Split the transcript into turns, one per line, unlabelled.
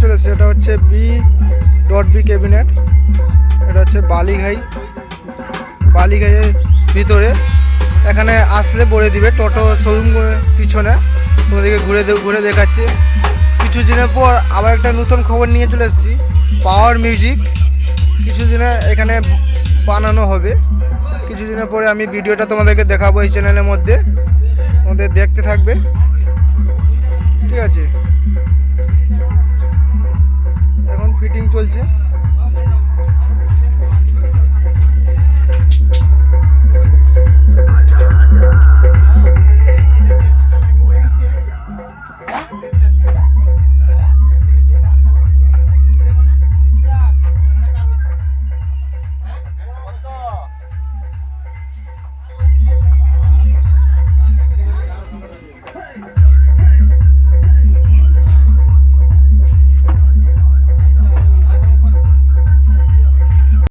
চলে এসেছে এটা হচ্ছে বি ডট বি ক্যাবিনেট এটা হচ্ছে বালিঘাই, বালিঘাইয়ের ভিতরে। এখানে আসলে বলে দিবে, টোটো শোরুম পিছনে, তোমাদেরকে ঘুরে ঘুরে দেখাচ্ছি। কিছু দিনের পর আবার একটা নতুন খবর নিয়ে চলে এসেছি পাওয়ার মিউজিক কিছু দিনে এখানে বানানো হবে। কিছু দিনের পরে আমি ভিডিওটা তোমাদেরকে দেখাবো এই চ্যানেলের মধ্যে। তোমাদের দেখতে থাকবে। ঠিক আছে? চলছে।